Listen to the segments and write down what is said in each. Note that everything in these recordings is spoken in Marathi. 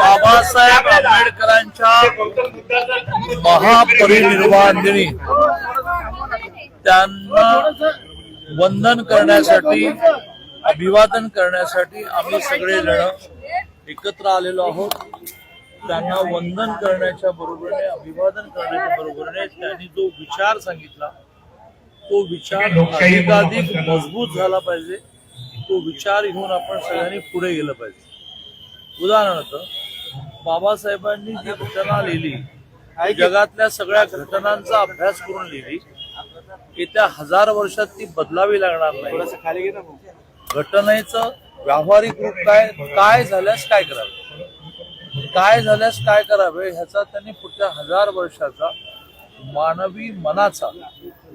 बाबासाहेब आंबेडकरांच्या महापरिनिर्वाण दिनी त्यांना वंदन करण्यासाठी अभिवादन करण्यासाठी आम्ही सगळे जण एकत्र आलेलो आहोत. त्यांना वंदन करण्याच्या बरोबरीने अभिवादन करण्याच्या बरोबरीने त्यांनी जो विचार सांगितला तो विचार अधिकाधिक मजबूत झाला पाहिजे. तो विचार घेऊन आपण सगळ्यांनी पुढे गेलं पाहिजे. उदाहरणार्थ बाबासाहेबांनी जी घटना लिहिली जगातल्या सगळ्या घटनांचा अभ्यास करून लिहिली. येत्या हजार वर्षात ती बदलावी लागणार नाही. घटनेचं व्यावहारिक रूप काय काय झाल्यास काय करावे? काय झाल्यास काय करावे? ह्याचा त्यांनी पुढच्या हजार वर्षाचा मानवी मनाचा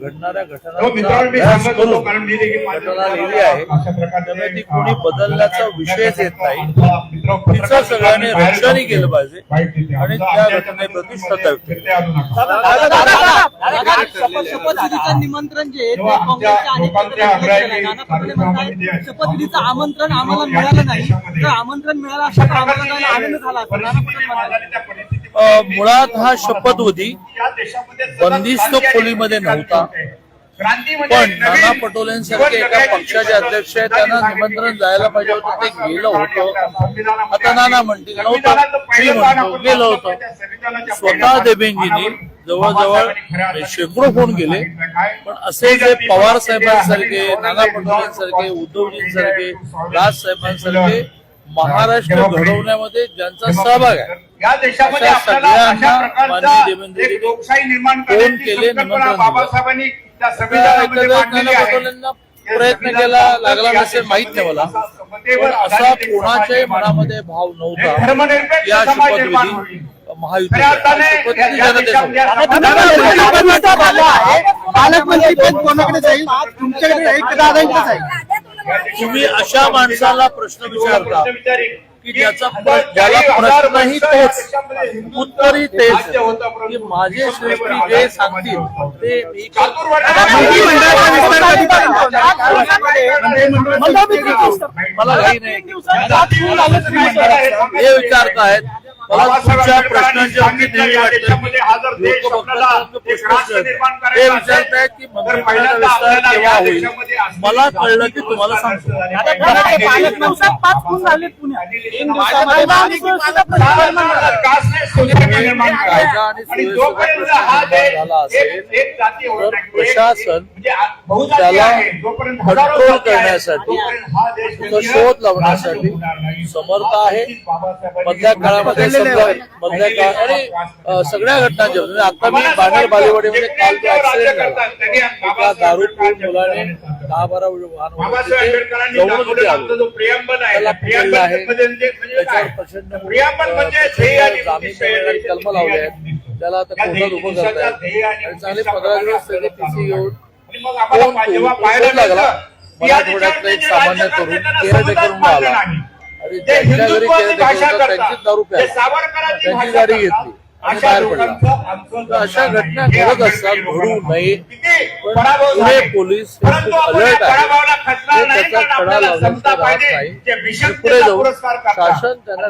घडणाऱ्या हो, घटना लिहिली आहे अशा ती कोणी बदलण्याचा विषयच येत नाही तिचं सगळ्यांनी रक्षणही. केलं पाहिजे. आणि त्या घटनेप्रती श्रद्धा व्यक्त निमंत्रण जे. शपथविधीचं आमंत्रण आम्हाला मिळालं नाही तर आमंत्रण मिळालं तर आम्हाला आनंद झाला मुळात हा शपथ होती. बंदिस्त खोलीमध्ये नव्हता. पण नाना पटोलेंसारखे एका पक्षाचे अध्यक्ष आहेत त्यांना निमंत्रण जायला पाहिजे होतं ते गेलं होतं. आता नाना म्हणतील नव्हतं. मी म्हणतो गेलं होतं. स्वतः देवेंजींनी जवळजवळ शेकडो फोन गेले पण असे जे पवार साहेबांसारखे नाना पटोलेंसारखे उद्धवजींसारखे राज साहेबांसारखे महाराष्ट्र घडवण्यामध्ये ज्यांचा सहभाग आहे या देशामध्ये. बाबासाहेबांनी प्रयत्न केला लागला नसेल माहीत नाही मला. पण असा कोणाच्याही मनामध्ये भाव नव्हता. या शपथविधी. देशामध्ये पालकमंत्री पद कोणाकडे जाईल? तुमच्याकडे जाईल का दादांकडे जाईल तुम्ही अशा माणसाला प्रश्न विचारता विचारित की ज्याचा ज्याला प्रश्नही तोच उत्तरही तेच. की माझे श्रेष्ठी जे सांगतील ते मी मला काही नाही. हे विचारतायत मला तुमच्या प्रश्नांची अगदी नेहमी वाटतं. लोक बघतात ते. हे विचारतायत की केव्हा होईल? मला कळलं की तुम्हाला सांगतो. पाच खून झाले प्रशासन त्याला कंट्रोल करण्यासाठी शोध लावण्यासाठी समर्थ आहे. मधल्या काळामध्ये मधल्या अ, सगळ्या घटनांच्या म्हणजे आता मी बाणेर बालेवाडीमध्ये काल जो ऍक्सिडेंट झाला. दारू पिऊन मुलाने दहा बारा वाहन जवळून आहे. म्हणजे म्हणजे त्याच्यावर? प्रचंड म्हणजे कलम लावली आहेत. त्याला आता कोर्टात उभं आणि चांगले पंधरा दिवस त्याचे टीसी घेऊन कोण तो? लागला? मराठवाड्यातला एक सामान्य त्यांना केअरटेकर समजत म्हणून आला जे हिंदुत्वाची भाषा करतात, जे सावरकरांची भाषा घेतली अशा लोकांचं आमचं. घटना हे घडत असतात घडू नये पण. पोलीस अलर्ट आहे. त्याचा खडा लावण्याचं राहत पाहिजे, नाही. पुढे जाऊन पुरस्कार करतात. शासन त्यांना.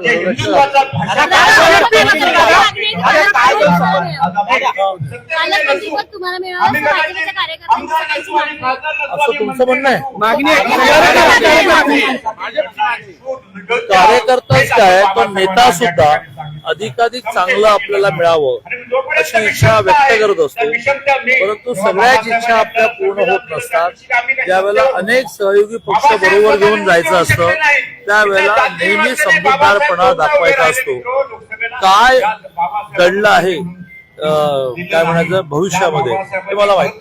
असं तुमचं म्हणणं आहे. मागणी कार्यकर्ताच काय पण नेता सुद्धा अधिकाधिक चांगलं आपल्याला मिळावं अशी इच्छा व्यक्त करत असतो. परंतु सगळ्याच इच्छा आपल्या पूर्ण होत नसतात. ज्यावेळेला अनेक सहयोगी पक्ष बरोबर घेऊन जायचं असतं त्यावेळेला नेहमी समजूतदारपणा दाखवायचा असतो. काय घडलं आहे? काय म्हणायचं भविष्यामध्ये. हे मला माहीत.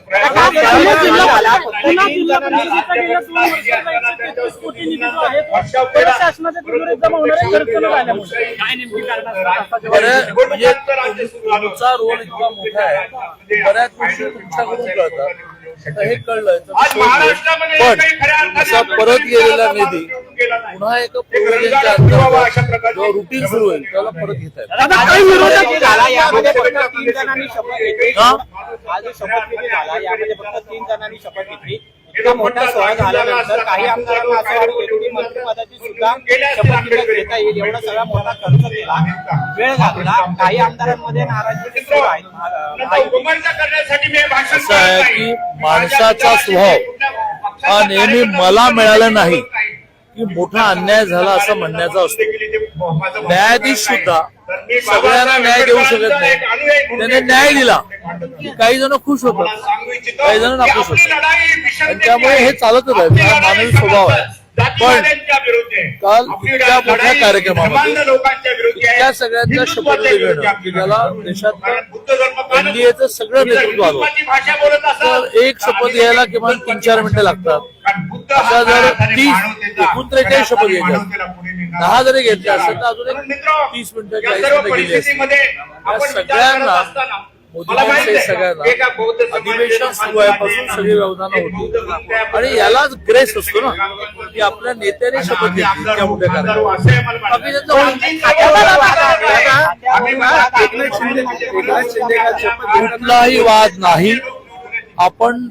म्हणजे तुमचा रोल इतका मोठा आहे बऱ्याच गोष्टी तुमच्याकडून कळतात. हे पण काही खऱ्या अर्थाने असा परत गेलेला निधी. पुन्हा एका जेव्हा रुटीन सुरू होईल त्याला परत घेता जणांनी शपथ घेतली. इतका मोठा सोहळा झाल्यानंतर काही आमदारांना असं वाटतं की मंत्रिपदाची सुद्धा शपथ घेता येईल एवढा सगळा मोठा खर्च केला. वेळ घातला काही आमदारांमध्ये नाराजी सुरू आहे नंतर उगमंत करण्यासाठी मी भाषण असं आहे करत की नाही. माणसाचा स्वभाव हा नेहमी मला मिळाला नाही. की मोठा अन्याय झाला असं म्हणण्याचा असतो. न्यायाधीश सुद्धा सगळ्यांना न्याय देऊ शकत नाही. त्याने न्याय दिला. काही जण खुश होतात. काही जण नाखुश होतात. आणि त्यामुळे हे चालतच आहे मानवी स्वभाव आहे. पण काल इतक्या मोठ्या कार्यक्रमामध्ये इतक्या सगळ्यांच्या शपथविधी घेणं देशात एनडीएचं सगळं नेतृत्व आलं. तर एक शपथ घ्यायला किमान तीन चार मिनिटं लागतात. अशा जर तीस एकूण त्रेचाळीस शपथ घ्यायच्या. दहा जरी घेतल्या असेल तर अजून एक तीस मिनिटं चाळीस मिनिटं गेली असतील. या सगळ्यांना मोदींचे सगळ्यांना अधिवेशन सुरू आहे सगळी व्यवधानं होती. आणि यालाच ग्रेस असतो ना की आपल्या नेत्याने शपथ. कुठलाही वाद नाही. आपण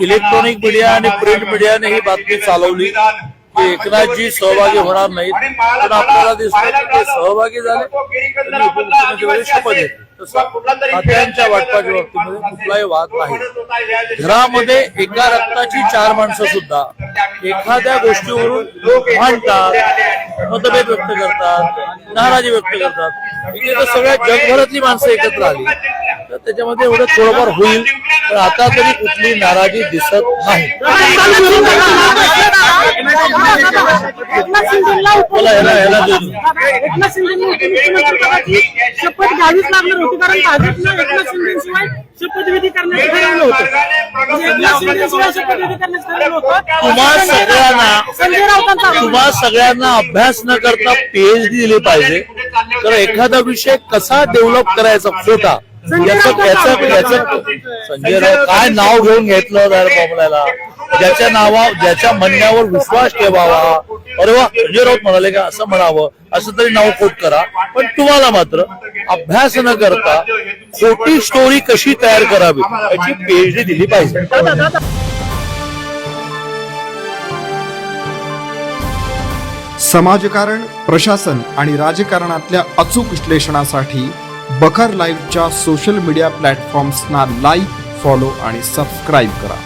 इलेक्ट्रॉनिक मीडिया आणि प्रिंट मीडियाने ही बातमी चालवली की एकनाथजी सहभागी होणार नाहीत. पण आपल्याला दिसतं की ते सहभागी झाले. शपथ घेतली. खात्यांच्या वाटपाच्या बाबतीमध्ये कुठलाही वाद नाही. घरामध्ये एका रक्ताची चार माणसं सुद्धा एखाद्या गोष्टीवरून भांडतात मतभेद व्यक्त करतात नाराजी व्यक्त करतात. इथे तर सगळ्या जगभरातली माणसं एकत्र आली. तर त्याच्यामध्ये एवढं थोडंफार होईल पण आता तरी कुठली नाराजी दिसत नाही. एकनाथ शिंदेनी उपमुख्यमंत्रीपदाची शपथ घ्यावीच लागणार होती कारण भाजपनं एकनाथ शिंदेशिवाय शपथविधी करण्याचं ठरवलं होतं. म्हणजे एकनाथ शिंदेशिवाय शपथविधी करण्याचं ठरवलं होतं. तुम्हा सगळ्यांना संजय राऊतांचा तुम्हा सगळ्यांना अभ्यास न करता पीएचडी दिली पाहिजे. तर एखादा विषय कसा डेव्हलप करायचा खोटा? याचं संजय राऊत काय नाव घेऊन घेतलं बॉम्बलायला ज्याच्या नावा ज्याच्या म्हणण्यावर विश्वास ठेवावा. अरे वा संजय राऊत म्हणाले का असं म्हणावं असं तरी नाव खोट करा. पण तुम्हाला मात्र अभ्यास न करता खोटी स्टोरी कशी तयार करावी याची पीएचडी दिली पाहिजे. समाजकारण प्रशासन आणि राजकारणातल्या अचूक विश्लेषणासाठी बखर लाईव्हच्या सोशल मीडिया प्लॅटफॉर्म्सना लाईक फॉलो आणि सबस्क्राईब करा.